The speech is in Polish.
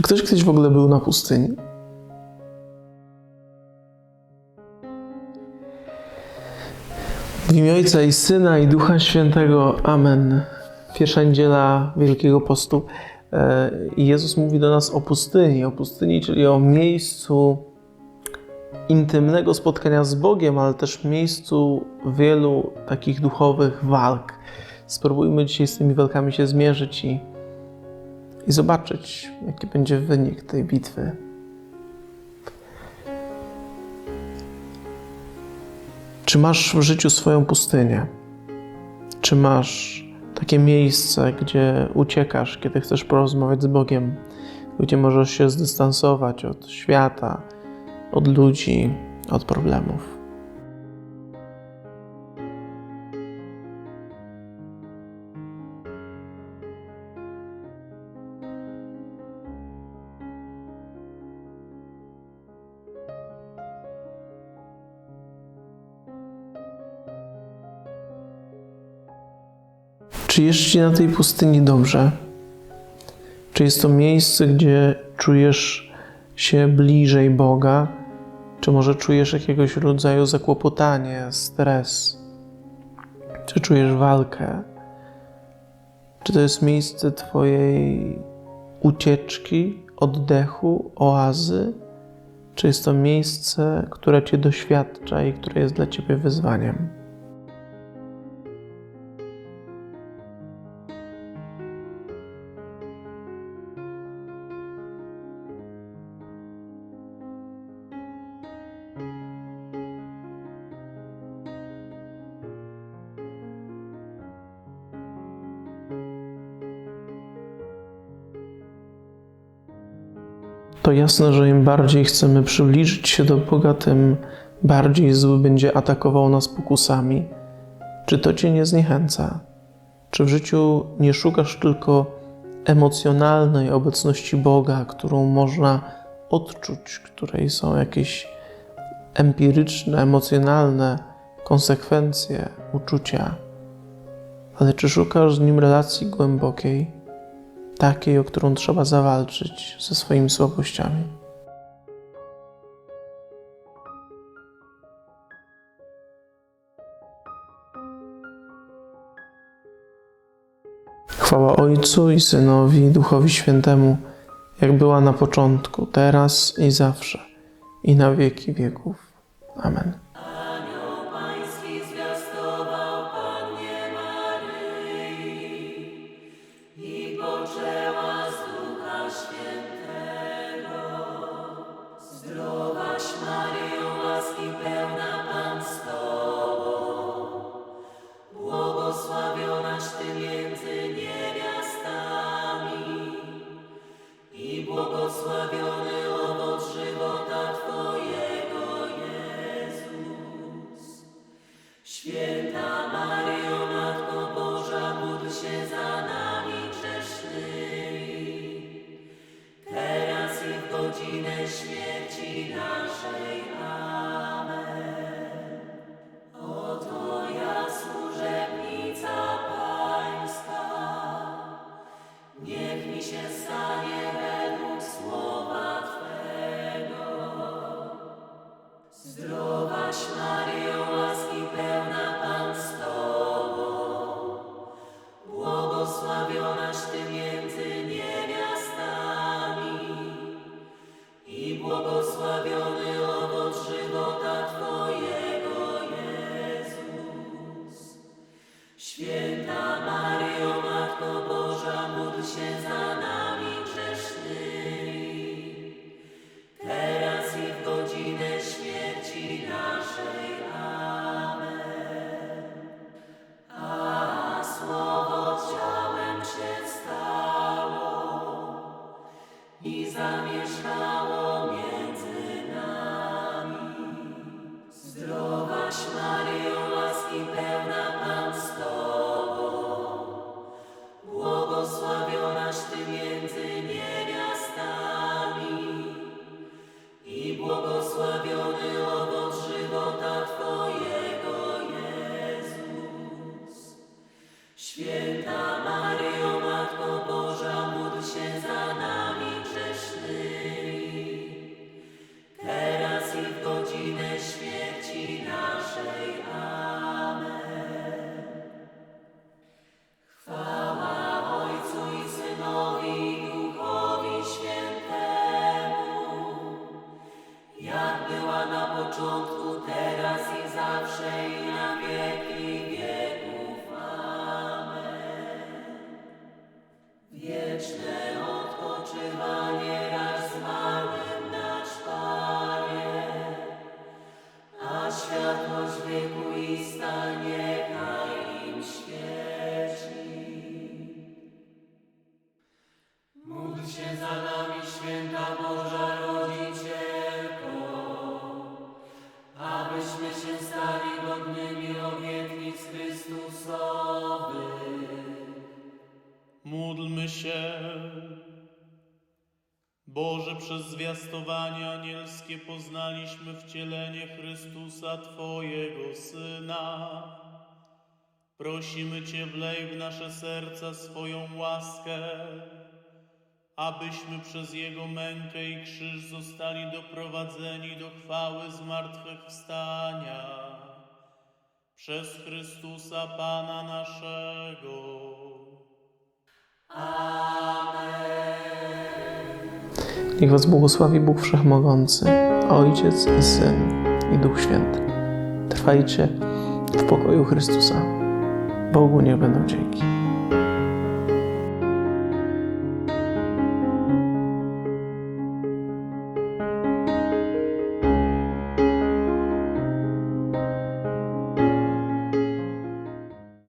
Czy ktoś kiedyś w ogóle był na pustyni? W imię Ojca i Syna i Ducha Świętego. Amen. Pierwsza niedziela Wielkiego Postu. E, Jezus mówi do nas o pustyni. O pustyni, czyli o miejscu intymnego spotkania z Bogiem, ale też miejscu wielu takich duchowych walk. Spróbujmy dzisiaj z tymi walkami się zmierzyć i, i zobaczyć, jaki będzie wynik tej bitwy. Czy masz w życiu swoją pustynię? Czy masz takie miejsce, gdzie uciekasz, kiedy chcesz porozmawiać z Bogiem, gdzie możesz się zdystansować od świata, od ludzi, od problemów? Czy jest Ci na tej pustyni dobrze? Czy jest to miejsce, gdzie czujesz się bliżej Boga? Czy może czujesz jakiegoś rodzaju zakłopotanie, stres? Czy czujesz walkę? Czy to jest miejsce Twojej ucieczki, oddechu, oazy? Czy jest to miejsce, które Cię doświadcza i które jest dla Ciebie wyzwaniem? To jasne, że im bardziej chcemy przybliżyć się do Boga, tym bardziej zły będzie atakował nas pokusami. Czy to Cię nie zniechęca? Czy w życiu nie szukasz tylko emocjonalnej obecności Boga, którą można odczuć, której są jakieś empiryczne, emocjonalne konsekwencje, uczucia? Ale czy szukasz z Nim relacji głębokiej? Takiej, o którą trzeba zawalczyć ze swoimi słabościami. Chwała Ojcu i Synowi Duchowi Świętemu, jak była na początku, teraz i zawsze, i na wieki wieków. Amen. Pełna Pan z błogosławionaś Ty między niewiastami i błogosławiony owoc żywota abyśmy się stali godnymi obietnic Chrystusowych. Módlmy się. Boże, przez zwiastowanie anielskie poznaliśmy wcielenie Chrystusa, Twojego Syna. Prosimy Cię, wlej w nasze serca swoją łaskę abyśmy przez Jego mękę i krzyż zostali doprowadzeni do chwały zmartwychwstania. Przez Chrystusa Pana naszego. Niech Was błogosławi Bóg Wszechmogący, Ojciec i Syn i Duch Święty. Trwajcie w pokoju Chrystusa. Bogu niech będą dzięki.